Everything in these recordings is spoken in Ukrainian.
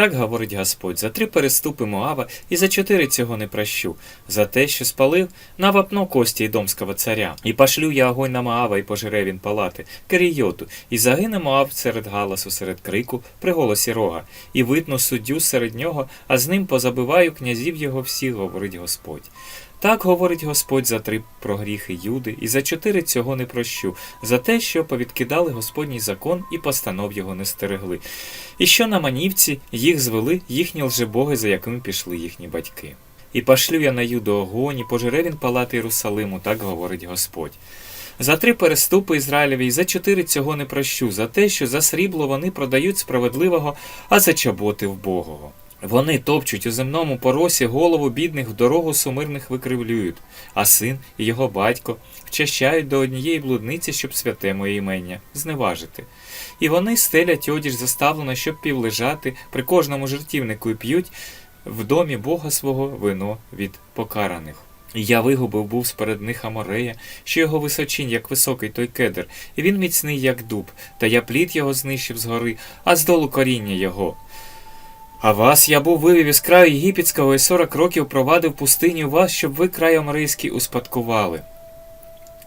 Так говорить Господь, за три переступи Моава і за чотири цього не прощу, за те, що спалив на вапно кості Ідомського царя. І пошлю я огонь на Моава, і пожере він палати, Керійоту, і загине Моав серед галасу, серед крику, при голосі рога, і видно суддю серед нього, а з ним позабиваю князів його всіх, говорить Господь. Так говорить Господь за три про гріхи Юди, і за чотири цього не прощу, за те, що повідкидали Господній закон і постанов його не стерегли, і що на манівці їх звели їхні лжебоги, за якими пішли їхні батьки. І пошлю я на Юду огонь, і пожере він палати Єрусалиму, так говорить Господь. За три переступи Ізраїлеві і за чотири цього не прощу, за те, що за срібло вони продають справедливого, а за чоботи вбогого. Вони топчуть у земному поросі голову бідних в дорогу сумирних викривлюють, а син і його батько вчащають до однієї блудниці, щоб святе моє імення зневажити. І вони стелять одіж заставлено, щоб півлежати при кожному жертівнику і п'ють в домі Бога свого вино від покараних. І я вигубив був сперед них Аморея, що його височінь, як високий той кедр, і він міцний, як дуб, та я плід його знищив згори, а здолу коріння його. А вас я був вивів із краю єгипетського і сорок років провадив пустиню вас, щоб ви край Омрийський успадкували.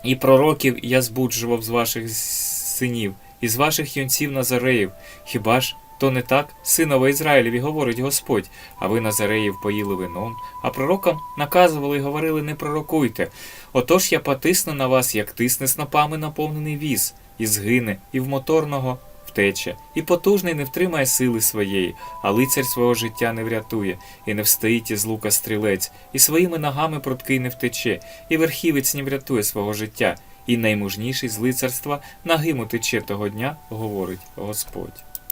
І пророків я збуджував з ваших синів, і з ваших юнців Назареїв. Хіба ж то не так, синове Ізраїлеві, говорить Господь, а ви Назареїв поїли вином, а пророкам наказували і говорили не пророкуйте. Отож я потисну на вас, як тисне снопами наповнений віз, і згине, і в моторного втече, і потужний не втримає сили своєї, а лицар свого життя не врятує, і не встоїть із лука стрілець, і своїми ногами пруткий не втече, і верхівець не врятує свого життя, і наймужніший з лицарства нагим утече того дня, говорить Господь.